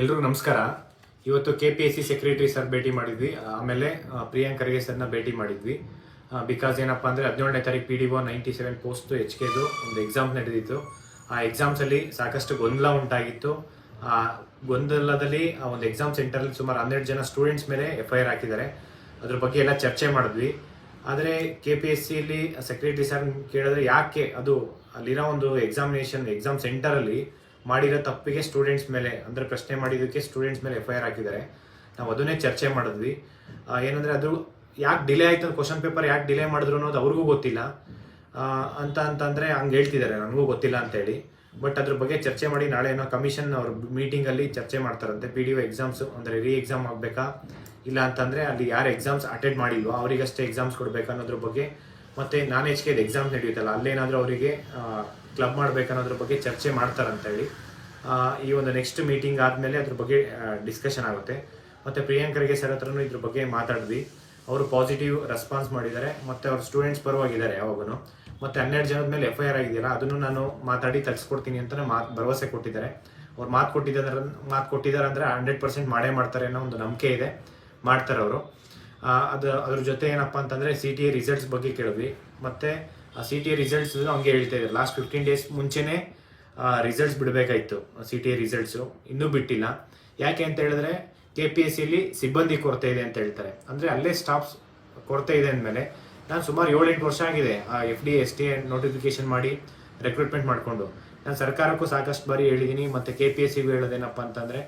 ಎಲ್ರಿಗೂ ನಮಸ್ಕಾರ. ಇವತ್ತು K P S C secretary sir ಭೇಟಿ ಮಾಡಿದ್ವಿ. ಆಮೇಲೆ ಪ್ರಿಯಾಂಕ್ ಖರ್ಗೆ ಸರ್ನ ಭೇಟಿ ಮಾಡಿದ್ವಿ. ಬಿಕಾಸ್ ಏನಪ್ಪ ಅಂದರೆ ಹದಿನೇಳನೇ ತಾರೀಕು P D O ninety seven post H ಕೆದು ಒಂದು ಎಕ್ಸಾಮ್ ನಡೆದಿತ್ತು. ಆ ಎಕ್ಸಾಮ್ಸಲ್ಲಿ ಸಾಕಷ್ಟು ಗೊಂದಲ ಉಂಟಾಗಿತ್ತು. ಆ ಗೊಂದಲದಲ್ಲಿ ಆ ಒಂದು ಎಕ್ಸಾಮ್ ಸೆಂಟರಲ್ಲಿ ಸುಮಾರು ಹನ್ನೆರಡು ಜನ ಸ್ಟೂಡೆಂಟ್ಸ್ ಮೇಲೆ ಎಫ್ ಐ ಆರ್ ಹಾಕಿದ್ದಾರೆ. ಅದ್ರ ಬಗ್ಗೆ ಎಲ್ಲ ಚರ್ಚೆ ಮಾಡಿದ್ವಿ. ಆದರೆ ಕೆ ಪಿ ಎಸ್ ಸಿಲಿ ಸೆಕ್ರೆಟರಿ ಸರ್ ಕೇಳಿದ್ರೆ ಯಾಕೆ ಅದು ಅಲ್ಲಿರೋ ಒಂದು ಎಕ್ಸಾಮಿನೇಷನ್ ಎಕ್ಸಾಮ್ ಸೆಂಟರಲ್ಲಿ ಮಾಡಿರೋ ತಪ್ಪಿಗೆ ಸ್ಟೂಡೆಂಟ್ಸ್ ಮೇಲೆ, ಅಂದರೆ ಪ್ರಶ್ನೆ ಮಾಡಿದ್ದಕ್ಕೆ ಸ್ಟೂಡೆಂಟ್ಸ್ ಮೇಲೆ ಎಫ್ ಐ ಆರ್ ಹಾಕಿದ್ದಾರೆ. ನಾವು ಅದನ್ನೇ ಚರ್ಚೆ ಮಾಡಿದ್ವಿ. ಏನಂದರೆ ಅದು ಯಾಕೆ ಡಿಲೇ ಆಯ್ತು ಕ್ವಶನ್ ಪೇಪರ್ ಯಾಕೆ ಡಿಲೇ ಮಾಡಿದ್ರು ಅನ್ನೋದು ಅವ್ರಿಗೂ ಗೊತ್ತಿಲ್ಲ. ಅಂತ ಅಂತಂದರೆ ಹಂಗೆ ಹೇಳ್ತಿದ್ದಾರೆ, ನನಗೂ ಗೊತ್ತಿಲ್ಲ ಅಂತೇಳಿ ಬಟ್ ಅದ್ರ ಬಗ್ಗೆ ಚರ್ಚೆ ಮಾಡಿ ನಾಳೆ ಏನೋ ಕಮಿಷನ್ ಅವ್ರ ಮೀಟಿಂಗ್ ಅಲ್ಲಿ ಚರ್ಚೆ ಮಾಡ್ತಾರಂತೆ. ಪಿ ಡಿ ಒ ಎಕ್ಸಾಮ್ಸ್ ಅಂದ್ರೆ ರೀ ಎಕ್ಸಾಮ್ ಆಗಬೇಕಾ? ಇಲ್ಲ ಅಂತಂದರೆ ಅಲ್ಲಿ ಯಾರು ಎಕ್ಸಾಮ್ಸ್ ಅಟೆಂಡ್ ಮಾಡಿಲ್ವೋ, ಅವರಿಗಷ್ಟೇ ಎಕ್ಸಾಮ್ಸ್ ಕೊಡಬೇಕು ಅನ್ನೋದ್ರ ಬಗ್ಗೆ. ಮತ್ತೆ ನಾನ್ ಎಚ್ ಕೆ ಎಕ್ಸಾಮ್ ನಡೆಯುತ್ತಲ್ಲ, ಅಲ್ಲೇನಾದರೂ ಅವರಿಗೆ ಕ್ಲಬ್ ಮಾಡ್ಬೇಕನ್ನೋದ್ರ ಬಗ್ಗೆ ಚರ್ಚೆ ಮಾಡ್ತಾರಂತ ಹೇಳಿ ಆ, ಈ ಒಂದು ನೆಕ್ಸ್ಟ್ ಮೀಟಿಂಗ್ ಆದ್ಮೇಲೆ ಅದ್ರ ಬಗ್ಗೆ ಡಿಸ್ಕಷನ್ ಆಗುತ್ತೆ. ಮತ್ತೆ ಪ್ರಿಯಾಂಕರಿಗೆ ಸರ್ ಹತ್ರನೂ ಇದ್ರ ಬಗ್ಗೆ ಮಾತಾಡಿದ್ವಿ. ಅವರು ಪಾಸಿಟಿವ್ ರೆಸ್ಪಾನ್ಸ್ ಮಾಡಿದ್ದಾರೆ. ಮತ್ತೆ ಅವ್ರ ಸ್ಟೂಡೆಂಟ್ಸ್ ಪರವಾಗಿದ್ದಾರೆ ಯಾವಾಗೂ ಮತ್ತೆ ಹನ್ನೆರಡು ಜನದ ಮೇಲೆ ಎಫ್ ಐ ಆರ್ ಆಗಿದೆಯಲ್ಲ ಅದನ್ನು ನಾನು ಮಾತಾಡಿ ತಲ್ಸ್ಕೊಡ್ತೀನಿ ಅಂತ ಮಾತು ಭರವಸೆ ಕೊಟ್ಟಿದ್ದಾರೆ. ಅವ್ರು ಮಾತು ಕೊಟ್ಟಿದ್ದಾರೆ ಮಾತು ಕೊಟ್ಟಿದ್ದಾರೆ ಅಂದರೆ ಹಂಡ್ರೆಡ್ ಪರ್ಸೆಂಟ್ ಮಾಡೇ ಮಾಡ್ತಾರೆ ಅನ್ನೋ ಒಂದು ನಂಬಿಕೆ ಇದೆ. ಮಾಡ್ತಾರೆ ಅವರು. ಅದು ಅದ್ರ ಜೊತೆ ಏನಪ್ಪ ಅಂತಂದರೆ ಸಿ ಟಿ ಎ ರಿಸಲ್ಟ್ಸ್ ಬಗ್ಗೆ ಕೇಳಿದ್ವಿ. ಮತ್ತೆ ಸಿ ಟಿ ರಿಸಲ್ಟ್ಸ್ ಹಂಗೆ ಹೇಳ್ತಾ ಇದ್ದಾರೆ ಲಾಸ್ಟ್ ಫಿಫ್ಟೀನ್ ಡೇಸ್ ಮುಂಚೆನೆ ರಿಸಲ್ಟ್ಸ್ ಬಿಡಬೇಕಾಯ್ತು ಸಿ ಟಿ ಎ ರಿಸಲ್ಟ್ಸು ಇನ್ನೂ ಬಿಟ್ಟಿಲ್ಲ. ಯಾಕೆ ಅಂತ ಹೇಳಿದ್ರೆ ಕೆ ಪಿ ಎಸ್ ಸಿಲಿ ಸಿಬ್ಬಂದಿ ಕೊರತೆ ಇದೆ ಅಂತ ಹೇಳ್ತಾರೆ. ಅಂದ್ರೆ ಅಲ್ಲೇ ಸ್ಟಾಫ್ಸ್ ಕೊರತೆ ಇದೆ ಅಂದಮೇಲೆ, ನಾನು ಸುಮಾರು ಏಳೆಂಟು ವರ್ಷ ಆಗಿದೆ ಆ F D S T notification ಮಾಡಿ ರೆಕ್ರೂಟ್ಮೆಂಟ್ ಮಾಡಿಕೊಂಡು. ನಾನು ಸರ್ಕಾರಕ್ಕೂ ಸಾಕಷ್ಟು ಬಾರಿ ಹೇಳಿದ್ದೀನಿ ಮತ್ತೆ ಕೆ ಪಿ ಎಸ್ ಸಿಗೂ ಹೇಳೋದೇನಪ್ಪ ಅಂತಂದ್ರೆ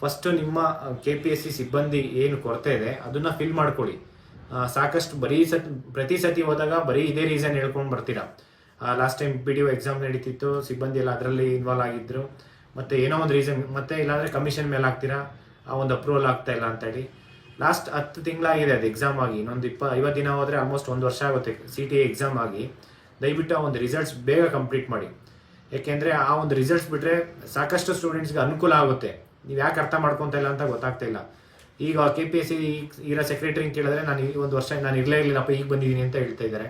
ಫಸ್ಟ್ ನಿಮ್ಮ ಕೆ ಪಿ ಎಸ್ ಸಿ ಸಿಬ್ಬಂದಿ ಏನು ಕೊರತೆ ಇದೆ, ಅದನ್ನ ಫಿಲ್ ಮಾಡ್ಕೊಳ್ಳಿ. ಸಾಕಷ್ಟು ಬರೀ ಸತಿ, ಪ್ರತಿ ಸತಿ ಹೋದಾಗ ಬರೀ ಇದೇ ರೀಸನ್ ಹೇಳ್ಕೊಂಡು ಬರ್ತೀರಾ? Last time P D O exam ನಡೀತಿತ್ತು, ಸಿಬ್ಬಂದಿ ಎಲ್ಲ ಅದರಲ್ಲಿ ಇನ್ವಾಲ್ವ್ ಆಗಿದ್ರು. ಮತ್ತೆ ಏನೋ ಒಂದು ರೀಸನ್ ಮತ್ತೆ ಇಲ್ಲಾಂದ್ರೆ ಕಮಿಷನ್ ಮೇಲೆ ಹಾಕ್ತೀರಾ? ಆ ಒಂದು ಅಪ್ರೂವಲ್ ಆಗ್ತಾ ಇಲ್ಲ ಅಂತ ಹೇಳಿ. ಲಾಸ್ಟ್ ಹತ್ತು ತಿಂಗಳಾಗಿದೆ ಅದು ಎಕ್ಸಾಮ್ ಆಗಿ. ಇನ್ನೊಂದು ಇಪ್ಪ ಐವತ್ತು ದಿನ ಹೋದರೆ ಆಲ್ಮೋಸ್ಟ್ ಒಂದು ವರ್ಷ ಆಗುತ್ತೆ ಸಿ ಟಿ ಎಕ್ಸಾಮ್ ಆಗಿ. ದಯವಿಟ್ಟು ಆ ಒಂದು ರಿಸಲ್ಟ್ಸ್ ಬೇಗ ಕಂಪ್ಲೀಟ್ ಮಾಡಿ. ಯಾಕೆಂದ್ರೆ ಆ ಒಂದು ರಿಸಲ್ಟ್ಸ್ ಬಿಟ್ರೆ ಸಾಕಷ್ಟು ಸ್ಟೂಡೆಂಟ್ಸ್ಗೆ ಅನುಕೂಲ ಆಗುತ್ತೆ. ನೀವು ಯಾಕೆ ಅರ್ಥ ಮಾಡ್ಕೊಂತ ಇಲ್ಲ ಅಂತ ಗೊತ್ತಾಗ್ತಾ ಇಲ್ಲ. ಈಗ ಕೆ ಪಿ ಎಸ್ ಸಿ ಇರೋ ಸೆಕ್ರೆಟರಿ ಕೇಳಿದ್ರೆ ನಾನು ಈ ಒಂದು ವರ್ಷ ನಾನು ಇರಲೇ ಇರಲಿಲ್ಲಪ್ಪ ಈಗ ಬಂದಿದ್ದೀನಿ ಅಂತ ಹೇಳ್ತಾ ಇದ್ದಾರೆ.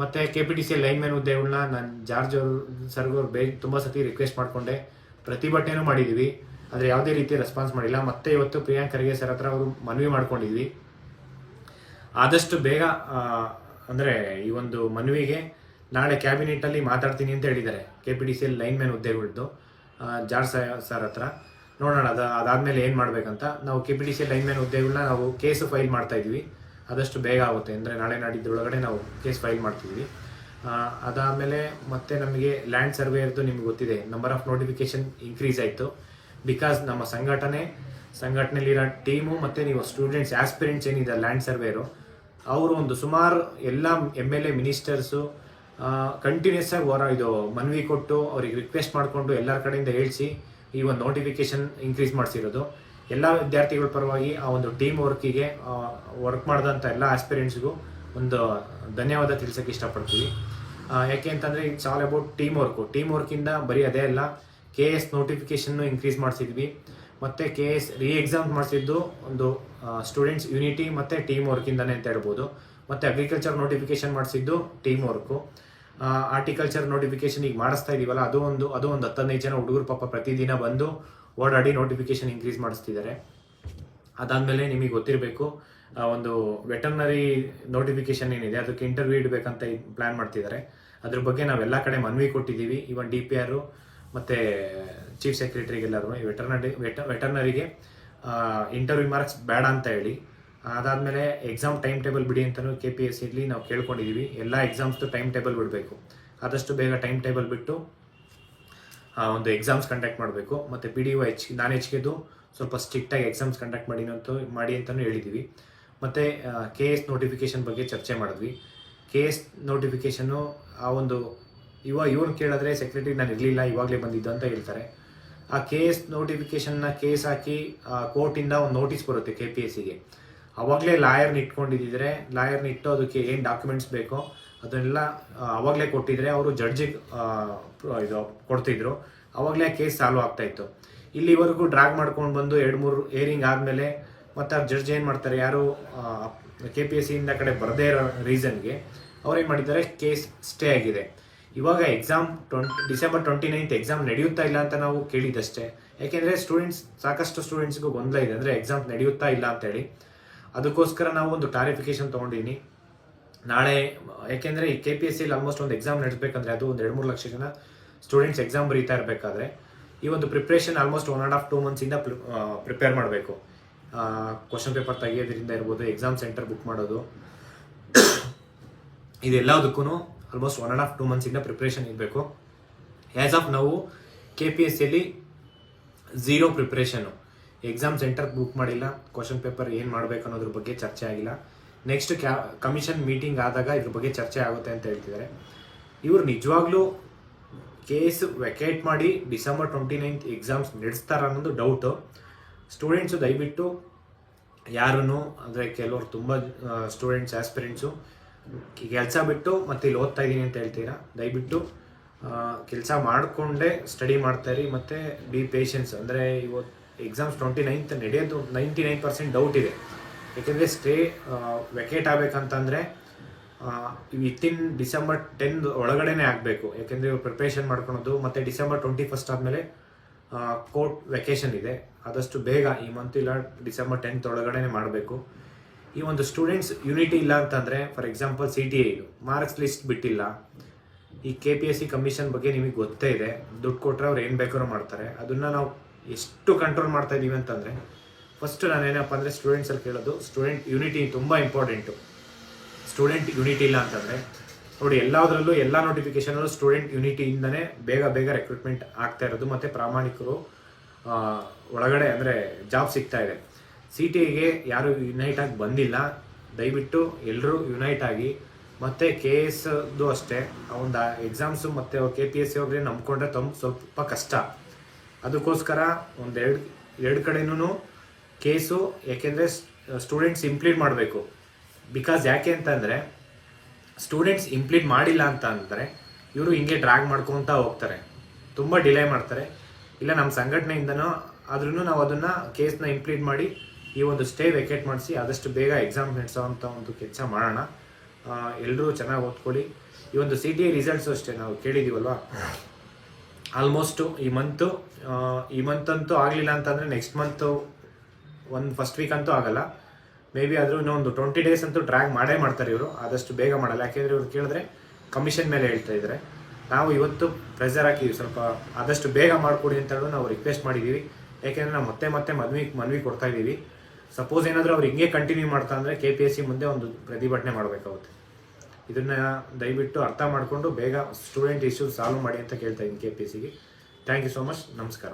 ಮತ್ತೆ K P T C lineman ಹುದ್ದೆಗಳನ್ನ ನಾನು ಜಾರ್ಜ್ ಅವರು ಸರ್ಗವ್ರು ಬೇಗ ತುಂಬ ಸತಿ ರಿಕ್ವೆಸ್ಟ್ ಮಾಡಿಕೊಂಡೆ. ಪ್ರತಿಭಟನೆನೂ ಮಾಡಿದ್ದೀವಿ ಆದರೆ ಯಾವುದೇ ರೀತಿ ರೆಸ್ಪಾನ್ಸ್ ಮಾಡಿಲ್ಲ. ಮತ್ತೆ ಇವತ್ತು ಪ್ರಿಯಾಂಕ್ ಖರ್ಗೆ ಸರ್ ಹತ್ರ ಅವರು ಮನವಿ ಮಾಡ್ಕೊಂಡಿದ್ವಿ. ಆದಷ್ಟು ಬೇಗ ಅಂದರೆ ಈ ಒಂದು ಮನವಿಗೆ ನಾಳೆ ಕ್ಯಾಬಿನೆಟ್ ಅಲ್ಲಿ ಮಾತಾಡ್ತೀನಿ ಅಂತ ಹೇಳಿದ್ದಾರೆ K P T C lineman ಹುದ್ದೆಗಳದ್ದು George sir ಹತ್ರ. ನೋಡೋಣ, ಅದ, ಅದಾದಮೇಲೆ ಏನು ಮಾಡಬೇಕಂತ. ನಾವು K P D C lineman ಹುದ್ದೆಗಳನ್ನ ನಾವು ಕೇಸ್ ಫೈಲ್ ಮಾಡ್ತಾ ಇದೀವಿ ಆದಷ್ಟು ಬೇಗ ಆಗುತ್ತೆ. ಅಂದ್ರೆ ನಾಳೆ ನಾಡಿದ್ದೊಳಗಡೆ ನಾವು ಕೇಸ್ ಫೈಲ್ ಮಾಡ್ತಿದ್ವಿ ಅದಾದಮೇಲೆ ಮತ್ತೆ ನಮಗೆ ಲ್ಯಾಂಡ್ ಸರ್ವೇರ್ದು ನಿಮ್ಗೆ ಗೊತ್ತಿದೆ. ನಂಬರ್ ಆಫ್ ನೋಟಿಫಿಕೇಶನ್ ಇನ್ಕ್ರೀಸ್ ಆಯಿತು. ಬಿಕಾಸ್ ನಮ್ಮ ಸಂಘಟನೆ, ಸಂಘಟನೆಯಲ್ಲಿರೋ ಟೀಮು ಮತ್ತೆ ನೀವು ಸ್ಟೂಡೆಂಟ್ಸ್ ಆಸ್ಪಿರೆಂಟ್ಸ್ ಏನಿದೆ ಲ್ಯಾಂಡ್ ಸರ್ವೇರು, ಅವರು ಒಂದು ಸುಮಾರು ಎಲ್ಲ M L A ministers continuous ಆಗಿ ಹೊರ ಇದು ಮನವಿ ಕೊಟ್ಟು ಅವ್ರಿಗೆ ರಿಕ್ವೆಸ್ಟ್ ಮಾಡಿಕೊಂಡು ಎಲ್ಲರ ಕಡೆಯಿಂದ ಹೇಳ್ಸಿ ಈ ಒಂದು ನೋಟಿಫಿಕೇಶನ್ ಇನ್ಕ್ರೀಸ್ ಮಾಡಿಸಿರೋದು. ಎಲ್ಲ ವಿದ್ಯಾರ್ಥಿಗಳ ಪರವಾಗಿ ಆ ಒಂದು ಟೀಮ್ ವರ್ಕಿಗೆ ವರ್ಕ್ ಮಾಡಿದಂಥ ಎಲ್ಲ ಆಸ್ಪಿರೆಂಟ್ಸ್ಗೂ ಒಂದು ಧನ್ಯವಾದ ತಿಳಿಸೋಕೆ ಇಷ್ಟಪಡ್ತೀವಿ. ಯಾಕೆ ಅಂತಂದರೆ it's all about team work team ವರ್ಕಿಂದ ಬರೀ ಅದೇ ಅಲ್ಲ ಕೆ ಎಸ್ ನೋಟಿಫಿಕೇಷನ್ನು ಇನ್ಕ್ರೀಸ್ ಮಾಡಿಸಿದ್ವಿ. ಮತ್ತು ಕೆ ಎಸ್ ರೀ ಎಕ್ಸಾಮ್ ಮಾಡಿಸಿದ್ದು ಒಂದು ಸ್ಟೂಡೆಂಟ್ಸ್ ಯೂನಿಟಿ ಮತ್ತು ಟೀಮ್ ವರ್ಕಿಂದನೇ ಅಂತ ಹೇಳ್ಬೋದು. ಮತ್ತು ಅಗ್ರಿಕಲ್ಚರ್ ನೋಟಿಫಿಕೇಶನ್ ಮಾಡಿಸಿದ್ದು ಟೀಮ್ ವರ್ಕು ಆರ್ಟಿಕಲ್ಚರ್ ನೋಟಿಫಿಕೇಶನ್ ಈಗ ಮಾಡಿಸ್ತಾ ಇದೀವಲ್ಲ, ಅದು ಒಂದು ಅದು ಒಂದು ಹತ್ತದೈದು ಜನ ಹುಡುಗರು ಪಾಪ ಪ್ರತಿದಿನ ಬಂದು ಓಡಾಡಿ ನೋಟಿಫಿಕೇಶನ್ ಇನ್ಕ್ರೀಸ್ ಮಾಡಿಸ್ತಿದ್ದಾರೆ. ಅದಾದಮೇಲೆ ನಿಮಗೆ ಗೊತ್ತಿರಬೇಕು ಒಂದು ವೆಟರ್ನರಿ ನೋಟಿಫಿಕೇಶನ್ ಏನಿದೆ, ಅದಕ್ಕೆ ಇಂಟರ್ವ್ಯೂ ಇಡಬೇಕಂತ ಪ್ಲಾನ್ ಮಾಡ್ತಿದ್ದಾರೆ. ಅದ್ರ ಬಗ್ಗೆ ನಾವೆಲ್ಲ ಕಡೆ ಮನವಿ ಕೊಟ್ಟಿದ್ದೀವಿ. ಇವನ್ ಡಿ ಪಿ ಆರು ಮತ್ತೆ ಚೀಫ್ ಸೆಕ್ರೆಟರಿಗೆಲ್ಲರೂ ವೆಟರ್ನರಿ ವೆಟರ್ನರಿಗೆ ಇಂಟರ್ವ್ಯೂ ಮಾರ್ಕ್ಸ್ ಬೇಡ ಅಂತ ಹೇಳಿ ಅದಾದ್ಮೇಲೆ ಎಕ್ಸಾಮ್ ಟೈಮ್ ಟೇಬಲ್ ಬಿಡಿ ಅಂತಲೂ ಕೆ ಪಿ ಎಸ್ ಸಿಲಿ ನಾವು ಕೇಳ್ಕೊಂಡಿದ್ದೀವಿ ಎಲ್ಲ ಎಕ್ಸಾಮ್ಸ್ದು ಟೈಮ್ ಟೇಬಲ್ ಬಿಡಬೇಕು. ಆದಷ್ಟು ಬೇಗ ಟೈಮ್ ಟೇಬಲ್ ಬಿಟ್ಟು ಒಂದು ಎಕ್ಸಾಮ್ಸ್ ಕಂಡಕ್ಟ್ ಮಾಡಬೇಕು. ಮತ್ತೆ P D O H non H ಕೆದು ಸ್ವಲ್ಪ ಸ್ಟ್ರಿಕ್ಟಾಗಿ ಎಕ್ಸಾಮ್ಸ್ ಕಂಡಕ್ಟ್ ಮಾಡಿ ಅಂತ ಮಾಡಿ ಅಂತಲೂ ಹೇಳಿದೀವಿ. ಮತ್ತೆ ಕೆ ಎಸ್ ನೋಟಿಫಿಕೇಶನ್ ಬಗ್ಗೆ ಚರ್ಚೆ ಮಾಡಿದ್ವಿ. ಕೆ ಎಸ್ ನೋಟಿಫಿಕೇಶನ್ನು ಆ ಒಂದು ಇವಾಗ ಇವ್ರನ್ನ ಕೇಳಿದ್ರೆ ಸೆಕ್ರೆಟರಿ ನಾನು ಇರಲಿಲ್ಲ, ಇವಾಗಲೇ ಬಂದಿದ್ದು ಅಂತ ಹೇಳ್ತಾರೆ. ಆ ಕೆ ಎಸ್ ನೋಟಿಫಿಕೇಶನ್ನ ಕೇಸ್ ಹಾಕಿ ಕೋರ್ಟಿಂದ ಒಂದು ನೋಟಿಸ್ ಬರುತ್ತೆ ಕೆ ಪಿ ಎಸ್ ಸಿಗೆ ಅವಾಗಲೇ ಲಾಯರ್ನ ಇಟ್ಕೊಂಡಿದ್ದಿದ್ರೆ, ಲಾಯರ್ನ ಇಟ್ಟು ಅದಕ್ಕೆ ಏನು ಡಾಕ್ಯುಮೆಂಟ್ಸ್ ಬೇಕೋ ಅದನ್ನೆಲ್ಲ ಅವಾಗಲೇ ಕೊಟ್ಟಿದ್ರೆ ಅವರು ಜಡ್ಜಿಗೆ ಇದು ಕೊಡ್ತಿದ್ರು. ಅವಾಗಲೇ ಕೇಸ್ ಸಾಲ್ವ್ ಆಗ್ತಾಯಿತ್ತು ಇಲ್ಲಿವರೆಗೂ ಡ್ರಾಗ್ ಮಾಡ್ಕೊಂಡು ಬಂದು ಎರಡು ಮೂರು ಏರಿಂಗ್ ಆದಮೇಲೆ ಮತ್ತು ಆ ಜಡ್ಜ್ ಏನು ಮಾಡ್ತಾರೆ, ಯಾರು ಕೆ ಪಿ ಎಸ್ ಸಿಯಿಂದ ಕಡೆ ಬರದೇ ಇರೋ ರೀಸನ್ಗೆ ಅವ್ರೇನು ಮಾಡಿದ್ದಾರೆ ಕೇಸ್ ಸ್ಟೇ ಆಗಿದೆ. ಇವಾಗ exam twenty December twenty ninth exam ನಡೆಯುತ್ತಾ ಇಲ್ಲ ಅಂತ ನಾವು ಕೇಳಿದ್ದಷ್ಟೇ. ಯಾಕೆಂದರೆ ಸ್ಟೂಡೆಂಟ್ಸ್ ಸಾಕಷ್ಟು ಸ್ಟೂಡೆಂಟ್ಸ್ಗೂ ಗೊಂದಲ ಇದೆ. ಅಂದರೆ ಎಕ್ಸಾಮ್ ನಡೆಯುತ್ತಾ ಇಲ್ಲ ಅಂತೇಳಿ ಅದಕ್ಕೋಸ್ಕರ ನಾವು ಒಂದು ಕ್ಲಾರಿಫಿಕೇಶನ್ ತಗೊಂಡಿನಿ ನಾಳೆ ಯಾಕೆಂದರೆ ಈ ಕೆ ಪಿ ಎಸ್ ಸಿಲಿ ಆಲ್ಮೋಸ್ಟ್ ಒಂದು ಎಕ್ಸಾಮ್ ನಡೆಸಬೇಕಂದ್ರೆ ಅದು ಒಂದು ಎರಡು ಮೂರು ಲಕ್ಷ ಜನ ಸ್ಟೂಡೆಂಟ್ಸ್ ಎಕ್ಸಾಮ್ ಬರೀತಾ ಇರಬೇಕಾದ್ರೆ ಈ ಒಂದು preparation almost one and half two ಮಂತ್ಸಿಂದ prepare ಮಾಡಬೇಕು. ಕ್ವಶನ್ ಪೇಪರ್ ತೆಗೆಯೋದ್ರಿಂದ ಇರ್ಬೋದು ಎಕ್ಸಾಮ್ ಸೆಂಟರ್ ಬುಕ್ ಮಾಡೋದು. ಇದೆಲ್ಲದಕ್ಕೂ almost one and half two ಮಂತ್ಸಿಂದ preparation ಇರಬೇಕು. ಆ್ಯಸ್ ಆಫ್ ನಾವು ಕೆ ಪಿ ಎಸ್ ಸಿಯಲ್ಲಿ zero preparation exam centre book ಮಾಡಿಲ್ಲ. ಕ್ವಶನ್ ಪೇಪರ್ ಏನು ಮಾಡಬೇಕು ಅನ್ನೋದ್ರ ಬಗ್ಗೆ ಚರ್ಚೆ ಆಗಿಲ್ಲ. ನೆಕ್ಸ್ಟ್ ಕ್ಯಾ ಕಮಿಷನ್ ಮೀಟಿಂಗ್ ಆದಾಗ ಇದ್ರ ಬಗ್ಗೆ ಚರ್ಚೆ ಆಗುತ್ತೆ ಅಂತ ಹೇಳ್ತಿದ್ದಾರೆ. ಇವರು ನಿಜವಾಗ್ಲೂ ಕೇಸ್ ವೆಕೇಟ್ ಮಾಡಿ ಡಿಸೆಂಬರ್ ಟ್ವೆಂಟಿ ನೈನ್ತ್ ಎಕ್ಸಾಮ್ಸ್ ನಡೆಸ್ತಾರ ಅನ್ನೋದು ಡೌಟು ಸ್ಟೂಡೆಂಟ್ಸು ದಯವಿಟ್ಟು ಯಾರನ್ನು, ಅಂದರೆ ಕೆಲವರು ತುಂಬ ಸ್ಟೂಡೆಂಟ್ಸ್ ಆಸ್ಪಿರೆಂಟ್ಸು ಕೆಲಸ ಬಿಟ್ಟು ಮತ್ತೆ ಇಲ್ಲಿ ಓದ್ತಾ ಇದ್ದೀನಿ ಅಂತ ಹೇಳ್ತೀರಾ? ದಯವಿಟ್ಟು ಕೆಲಸ ಮಾಡಿಕೊಂಡೇ ಸ್ಟಡಿ ಮಾಡ್ತಾಯಿರಿ ಮತ್ತು ಬಿ ಪೇಷನ್ಸ್ ಅಂದರೆ ಇವತ್ತು ಎಕ್ಸಾಮ್ಸ್ ಟ್ವೆಂಟಿ ನೈನ್ತ್ ನಡೆಯೋದು ನೈಂಟಿ ನೈನ್ ಪರ್ಸೆಂಟ್ ಡೌಟ್ ಇದೆ. ಯಾಕೆಂದರೆ ಸ್ಟೇ ವೆಕೇಟ್ ಆಗಬೇಕಂತಂದರೆ ವಿತಿನ್ ಡಿಸೆಂಬರ್ ಟೆನ್ ಒಳಗಡೆನೇ ಆಗಬೇಕು. ಯಾಕೆಂದರೆ ಪ್ರಿಪ್ರೇಷನ್ ಮಾಡ್ಕೊಳೋದು, ಮತ್ತು ಡಿಸೆಂಬರ್ ಟ್ವೆಂಟಿ ಫಸ್ಟ್ ಆದಮೇಲೆ ಕೋರ್ಟ್ ವೆಕೇಷನ್ ಇದೆ. ಆದಷ್ಟು ಬೇಗ ಈ ಮಂತ್ ಇಲ್ಲ ಡಿಸೆಂಬರ್ ಟೆಂತ್ ಒಳಗಡೆನೆ ಮಾಡಬೇಕು. ಈ ಒಂದು ಸ್ಟೂಡೆಂಟ್ಸ್ ಯೂನಿಟಿ ಇಲ್ಲ ಅಂತಂದರೆ ಫಾರ್ ಎಕ್ಸಾಂಪಲ್ ಸಿ ಟಿ ಐದು ಮಾರ್ಕ್ಸ್ ಲಿಸ್ಟ್ ಬಿಟ್ಟಿಲ್ಲ. ಈ K P S C commission ಬಗ್ಗೆ ನಿಮಗೆ ಗೊತ್ತೇ ಇದೆ. ದುಡ್ಡು ಕೊಟ್ಟರೆ ಅವ್ರು ಏನು ಬೇಕಾದ್ರೂ ಮಾಡ್ತಾರೆ. ಅದನ್ನು ನಾವು ಎಷ್ಟು ಕಂಟ್ರೋಲ್ ಮಾಡ್ತಾ ಇದ್ದೀವಿ ಅಂತಂದರೆ ಫಸ್ಟ್ ನಾನು ಏನಪ್ಪ ಅಂದರೆ ಸ್ಟೂಡೆಂಟ್ಸಲ್ಲಿ ಕೇಳೋದು ಸ್ಟೂಡೆಂಟ್ ಯುನಿಟಿ ತುಂಬ ಇಂಪಾರ್ಟೆಂಟು ಸ್ಟೂಡೆಂಟ್ ಯುನಿಟಿ ಇಲ್ಲ ಅಂತಂದರೆ, ನೋಡಿ ಎಲ್ಲದರಲ್ಲೂ ಎಲ್ಲ ನೋಟಿಫಿಕೇಷನಲ್ಲೂ ಸ್ಟೂಡೆಂಟ್ ಯೂನಿಟಿಯಿಂದನೇ ಬೇಗ ಬೇಗ ರೆಕ್ರೂಟ್ಮೆಂಟ್ ಆಗ್ತಾ ಇರೋದು ಮತ್ತು ಪ್ರಾಮಾಣಿಕರು ಒಳಗಡೆ ಅಂದರೆ ಜಾಬ್ ಸಿಗ್ತಾ ಇದೆ. ಸಿ ಟಿ ಐಗೆ ಯಾರು ಯುನೈಟ್ ಆಗಿ ಬಂದಿಲ್ಲ, ದಯವಿಟ್ಟು ಎಲ್ಲರೂ ಯುನೈಟ್ ಆಗಿ ಮತ್ತು ಕೆ ಎಸ್ದು ಅಷ್ಟೇ ಒಂದು ಎಕ್ಸಾಮ್ಸು ಮತ್ತು ಕೆ ಪಿ ಎಸ್ ಸಿ ಅವ್ರಿಗೆ ನಂಬ್ಕೊಂಡ್ರೆ ತಮ್ಮ ಸ್ವಲ್ಪ ಕಷ್ಟ. ಅದಕ್ಕೋಸ್ಕರ ಒಂದೆರಡು, ಎರಡು ಕಡೆನೂ ಕೇಸು ಯಾಕೆಂದರೆ ಸ್ಟೂಡೆಂಟ್ಸ್ ಇಂಪ್ಲೀಟ್ ಮಾಡಬೇಕು. ಬಿಕಾಸ್ ಯಾಕೆ ಅಂತಂದರೆ, ಸ್ಟೂಡೆಂಟ್ಸ್ ಇಂಪ್ಲೀಟ್ ಮಾಡಿಲ್ಲ ಅಂತ ಅಂದರೆ ಇವರು ಹಿಂಗೆ ಡ್ರ್ಯಾಗ್ ಮಾಡ್ಕೊತಾ ಹೋಗ್ತಾರೆ. ತುಂಬ ಡಿಲೇ ಮಾಡ್ತಾರೆ. ಇಲ್ಲ ನಮ್ಮ ಸಂಘಟನೆಯಿಂದನೋ ಆದ್ರೂ ನಾವು ಅದನ್ನು ಕೇಸ್ನ ಇಂಪ್ಲೀಟ್ ಮಾಡಿ ಈ ಒಂದು ಸ್ಟೇ ವೆಕೇಟ್ ಮಾಡಿಸಿ ಆದಷ್ಟು ಬೇಗ ಎಕ್ಸಾಮ್ ನಡೆಸೋವಂಥ ಒಂದು ಕೆಲಸ ಮಾಡೋಣ. ಎಲ್ಲರೂ ಚೆನ್ನಾಗಿ ಓದ್ಕೊಳ್ಳಿ. ಈ ಒಂದು ಸಿ ಟಿ ಐ ರಿಸಲ್ಟ್ಸು ಅಷ್ಟೇ ನಾವು ಕೇಳಿದ್ದೀವಲ್ವಾ ಆಲ್ಮೋಸ್ಟು ಈ ಮಂತು ಈ ಮಂತ್ ಅಂತೂ ಆಗಲಿಲ್ಲ ಅಂತಂದರೆ ನೆಕ್ಸ್ಟ್ ಮಂತು ಒಂದು ಫಸ್ಟ್ ವೀಕ್ ಅಂತೂ ಆಗಲ್ಲ. ಮೇ ಬಿ ಆದರೂ ಇನ್ನೊಂದು ಟ್ವೆಂಟಿ ಡೇಸ್ ಅಂತೂ ಡ್ರ್ಯಾಗ್ ಮಾಡೇ ಮಾಡ್ತಾರೆ ಇವರು. ಆದಷ್ಟು ಬೇಗ ಮಾಡಲ್ಲ. ಯಾಕೆಂದರೆ ಇವರು ಕೇಳಿದ್ರೆ ಕಮಿಷನ್ ಮೇಲೆ ಹೇಳ್ತಾ ಇದ್ದಾರೆ ನಾವು ಇವತ್ತು ಪ್ರೆಸರ್ ಹಾಕಿದ್ವಿ. ಸ್ವಲ್ಪ ಆದಷ್ಟು ಬೇಗ ಮಾಡಿಕೊಡಿ ಅಂತ ನಾವು ರಿಕ್ವೆಸ್ಟ್ ಮಾಡಿದ್ದೀವಿ ಯಾಕೆಂದರೆ ನಾವು ಮತ್ತೆ ಮತ್ತೆ ಮನವಿ ಮನವಿ ಕೊಡ್ತಾ ಇದ್ದೀವಿ. ಸಪೋಸ್ ಏನಾದರೂ ಅವ್ರು ಹಿಂಗೆ ಕಂಟಿನ್ಯೂ ಮಾಡ್ತಾ ಅಂದರೆ ಕೆ ಪಿ ಎಸ್ ಸಿ ಮುಂದೆ ಒಂದು ಪ್ರತಿಭಟನೆ ಮಾಡಬೇಕಾಗುತ್ತೆ. ಇದನ್ನ ದಯವಿಟ್ಟು ಅರ್ಥ ಮಾಡಿಕೊಂಡು ಬೇಗ ಸ್ಟೂಡೆಂಟ್ ಇಶ್ಯೂಸ್ ಸಾಲ್ವ್ ಮಾಡಿ ಅಂತ ಕೇಳ್ತಾ ಇದ್ದೀನಿ ಕೆ ಪಿ ಸಿಗೆ ಥ್ಯಾಂಕ್ ಯು ಸೋ ಮಚ್ ನಮಸ್ಕಾರ.